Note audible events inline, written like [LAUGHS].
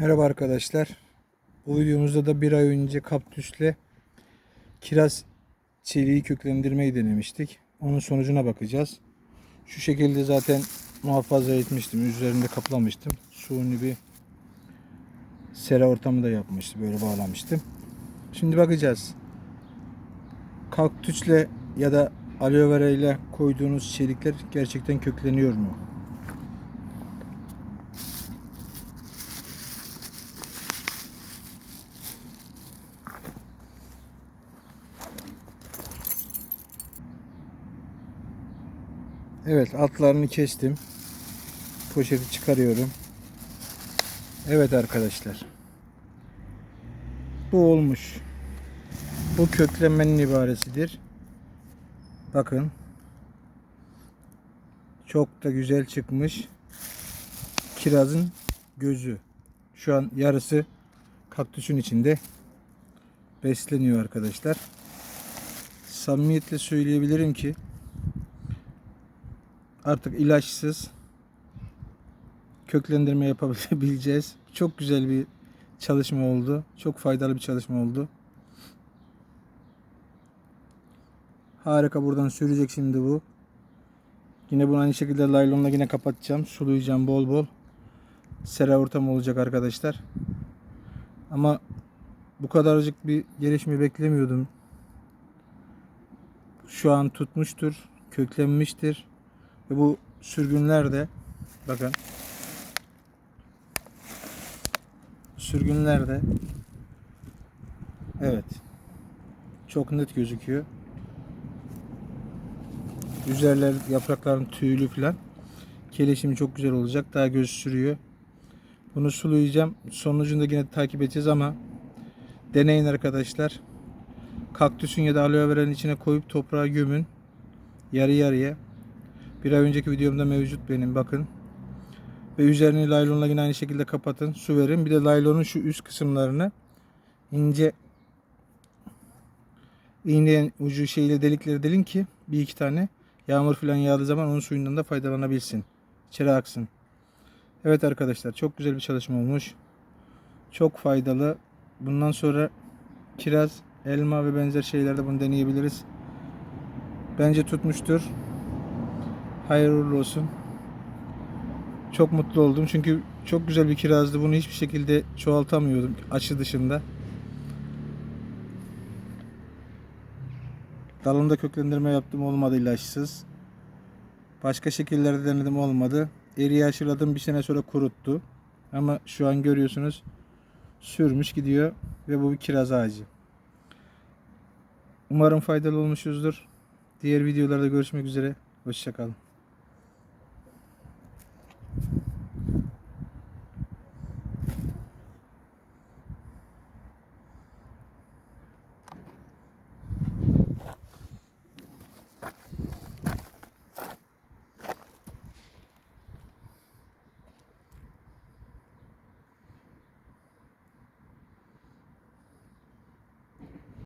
Merhaba arkadaşlar. Bu videomuzda da bir ay önce kaktüsle kiraz çeliği köklendirmeyi denemiştik. Onun sonucuna bakacağız. Şu şekilde zaten muhafaza etmiştim. Üzerinde kaplamıştım. Suni bir sera ortamı da yapmıştım. Böyle bağlamıştım. Şimdi bakacağız. Kaktüsle ya da aloe vera ile koyduğunuz çelikler gerçekten kökleniyor mu? Evet altlarını kestim. Poşeti çıkarıyorum. Evet arkadaşlar. Bu olmuş. Bu köklenmenin ibaresidir. Bakın. Çok da güzel çıkmış. Kirazın gözü. Şu an yarısı kaktüsün içinde besleniyor arkadaşlar. Samimiyetle söyleyebilirim ki artık ilaçsız köklendirme yapabileceğiz. [LAUGHS] Çok güzel bir çalışma oldu. Çok faydalı bir çalışma oldu. Harika buradan sürecek şimdi bu. Yine bunu aynı şekilde laylonla yine kapatacağım. Sulayacağım bol bol. Sera ortamı olacak arkadaşlar. Ama bu kadarcık bir gelişme beklemiyordum. Şu an tutmuştur. Köklenmiştir. Ve bu sürgünler de bakın sürgünler de evet çok net gözüküyor. Üzerler yaprakların tüylü falan. Gelişimi çok güzel olacak. Daha göz sürüyor. Bunu sulayacağım. Sonucunda yine takip edeceğiz ama deneyin arkadaşlar. Kaktüsün ya da aloe vera'nın içine koyup toprağa gömün. Yarı yarıya. Bir ay önceki videomda mevcut benim bakın. Ve üzerini laylonla yine aynı şekilde kapatın. Su verin. Bir de laylonun şu üst kısımlarını ince iğneyen ucu şeyle delikleri delin ki bir iki tane yağmur falan yağdığı zaman onun suyundan da faydalanabilsin. İçeri aksın. Evet arkadaşlar çok güzel bir çalışma olmuş. Çok faydalı. Bundan sonra kiraz, elma ve benzer şeylerde bunu deneyebiliriz. Bence tutmuştur. Hayırlı olsun. Çok mutlu oldum çünkü çok güzel bir kirazdı. Bunu hiçbir şekilde çoğaltamıyordum açı dışında. Dalında köklendirme yaptım olmadı ilaçsız. Başka şekillerde denedim olmadı. Eriği aşıladım bir sene sonra kuruttu. Ama şu an görüyorsunuz sürmüş gidiyor ve bu bir kiraz ağacı. Umarım faydalı olmuşuzdur. Diğer videolarda görüşmek üzere. Hoşçakalın.